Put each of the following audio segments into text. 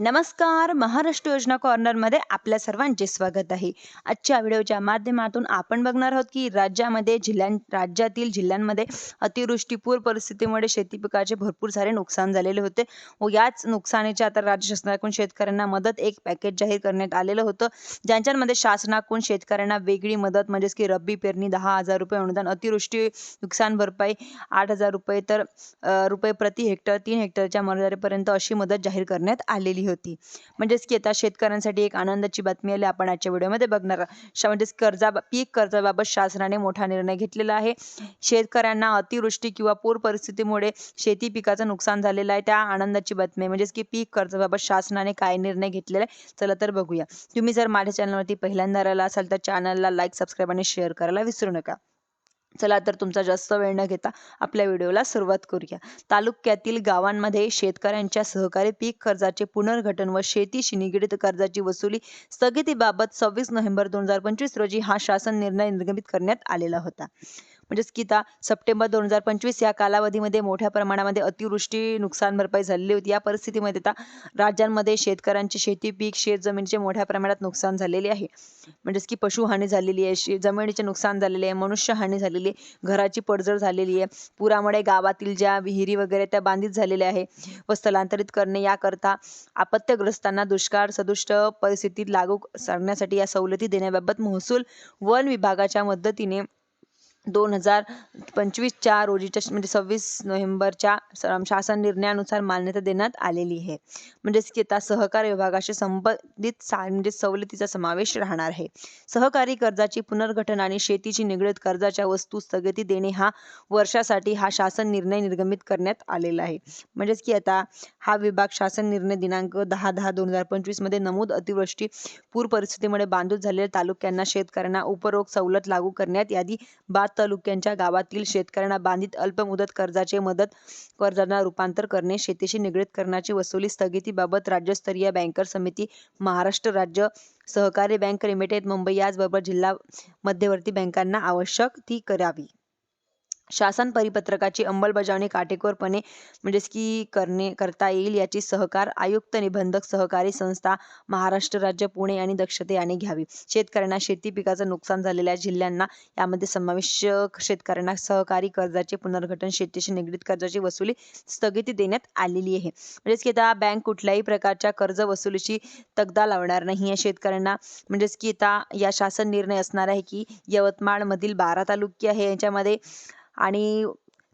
नमस्कार. महाराष्ट्र योजना कॉर्नरमध्ये आपल्या सर्वांचे स्वागत आहे. आजच्या व्हिडिओच्या माध्यमातून आपण बघणार आहोत की राज्यामध्ये जिल्ह्यां राज्यातील जिल्ह्यांमध्ये अतिवृष्टी पूर परिस्थितीमुळे शेती पिकाचे भरपूर सारे नुकसान झालेले होते. व याच नुकसानीचे आता राज्य शासनाकडून शेतकऱ्यांना मदत एक पॅकेज जाहीर करण्यात आलेलं होतं. ज्यांच्यामध्ये शासनाकडून शेतकऱ्यांना वेगळी मदत म्हणजेच की रब्बी पेरणी दहा हजार रुपये अनुदान अतिवृष्टी नुकसान भरपाई आठ हजार रुपये तर रुपये प्रति हेक्टर तीन हेक्टरच्या मर्यादेपर्यंत अशी मदत जाहीर करण्यात आलेली होती. म्हणजेच की आता शेतकऱ्यांसाठी एक आनंदाची बातमी आली आपण आजच्या व्हिडिओमध्ये बघणार म्हणजेच कर्जा पीक कर्जाबाबत शासनाने मोठा निर्णय घेतलेला आहे. शेतकऱ्यांना अतिवृष्टी किंवा पूर परिस्थितीमुळे शेती पिकाचं नुकसान झालेलं आहे. त्या आनंदाची बातमी म्हणजेच की पीक कर्जाबाबत शासनाने काय निर्णय घेतलेला आहे चला तर बघूया. तुम्ही जर माझ्या चॅनलवरती पहिल्यांदा आला असाल तर चॅनलला लाईक सबस्क्राईब आणि शेअर करायला विसरू नका. चला तर तुमचा जास्त वेळ न घेता आपल्या व्हिडिओला सुरुवात करूया. तालुक्यातील गावांमध्ये शेतकऱ्यांच्या सहकारी पीक कर्जाचे पुनर्गठन व शेतीशी निगडीत कर्जाची वसुली स्थगितीबाबत सव्वीस नोव्हेंबर दोन हजार पंचवीस रोजी हा शासन निर्णय निर्गमित करण्यात आलेला होता. म्हणजेच की आता सप्टेंबर दोन हजार पंचवीस या कालावधीमध्ये मोठ्या प्रमाणामध्ये अतिवृष्टी नुकसान भरपाई झालेली होती. या परिस्थितीमध्ये आता राज्यांमध्ये शेतकऱ्यांचे शेती पीक शेत जमिनीचे मोठ्या प्रमाणात नुकसान झालेले आहे. म्हणजेच की पशुहानी झालेली आहे जमिनीचे नुकसान झालेले आहे मनुष्यहानी झालेली आहे घराची पडझड झालेली आहे. पुरामुळे गावातील ज्या विहिरी वगैरे त्या बांधित झालेल्या आहे. व स्थलांतरित करणे याकरता आपत्यग्रस्तांना दुष्काळ सदुष्ट परिस्थितीत लागू करण्यासाठी या सवलती देण्याबाबत महसूल वन विभागाच्या मदतीने दोन हजार पंचवीसच्या रोजीच्या म्हणजे सव्वीस नोव्हेंबरच्या शासन निर्णयानुसार मान्यता देण्यात आलेली आहे. म्हणजेच की आता सहकार विभागाशी संबंधित सा म्हणजे सवलतीचा समावेश राहणार आहे. सहकारी कर्जाची पुनर्गठन आणि शेतीची निगडीत कर्जाच्या वस्तू स्थगिती देणे हा वर्षासाठी हा शासन निर्णय निर्गमित करण्यात आलेला आहे. म्हणजेच की आता हा विभाग शासन निर्णय दिनांक दहा दहा दोन हजार पंचवीसमध्ये नमूद अतिवृष्टी पूर परिस्थितीमुळे बांधून झालेल्या तालुक्यांना शेतकऱ्यांना उपरोग सवलत लागू करण्यात यादी बाद तालुक्यांच्या गावातील शेतकऱ्यांना बांधित अल्पमुदत कर्जाचे मदत कर्जांना रूपांतर करणे शेतीशी निगडीत करण्याची वसुली स्थगितीबाबत राज्यस्तरीय बँकर समिती महाराष्ट्र राज्य सहकारी बँक लिमिटेड मुंबई याचबरोबर जिल्हा मध्यवर्ती बँकांना आवश्यक ती करावी. शासन परिपत्रकाची अंमलबजावणी काटेकोरपणे म्हणजेच की करणे करता येईल याची सहकार आयुक्त निबंधक सहकारी संस्था महाराष्ट्र राज्य पुणे आणि दक्षतेने घ्यावी. शेतकऱ्यांना शेती पिकाचं नुकसान झालेल्या जिल्ह्यांना यामध्ये समावेश शेतकऱ्यांना सहकारी कर्जाचे पुनर्गठन शेतीशी निगडीत कर्जाची वसुली स्थगिती देण्यात आलेली आहे. म्हणजेच की आता बँक कुठल्याही प्रकारच्या कर्ज वसुलीची तगदा लावणार नाही. या शेतकऱ्यांना म्हणजेच की आता या शासन निर्णय असणार आहे की यवतमाळमधील बारा तालुके आहे. याच्यामध्ये आणि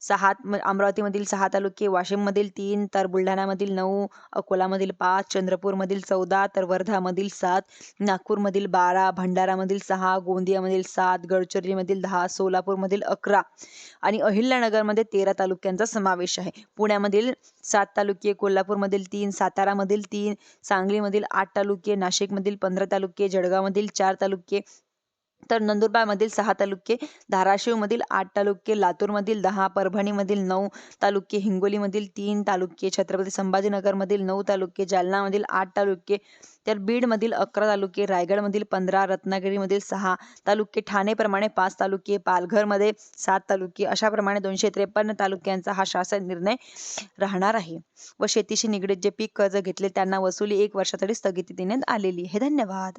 सहा अमरावतीमधील सहा तालुके वाशिममधील तीन तर बुलढाण्यामधील नऊ अकोलामधील पाच चंद्रपूरमधील चौदा तर वर्धामधील सात नागपूरमधील बारा भंडारामधील सहा गोंदियामधील सात गडचिरोलीमधील दहा सोलापूरमधील अकरा आणि अहिल्यानगरमध्ये तेरा तालुक्यांचा समावेश आहे. पुण्यामधील सात तालुके कोल्हापूरमधील तीन सातारामधील तीन सांगलीमधील आठ तालुके नाशिकमधील पंधरा तालुके जळगावमधील चार तालुके तर नंदुरबारमधील सहा तालुके धाराशिवमधील आठ तालुके लातूरमधील दहा परभणीमधील नऊ तालुके हिंगोलीमधील तीन तालुके छत्रपती संभाजीनगरमधील नऊ तालुके जालनामधील आठ तालुके तर बीडमधील अकरा तालुके रायगडमधील पंधरा रत्नागिरीमधील सहा तालुके ठाणेप्रमाणे पाच तालुके पालघरमध्ये सात तालुके अशाप्रमाणे दोनशे त्रेपन्न तालुक्यांचा हा शासन निर्णय राहणार आहे व शेतीशी निगडीत जे पीक कर्ज घेतले त्यांना वसुली एक वर्षासाठी स्थगिती देण्यात आलेली आहे. धन्यवाद.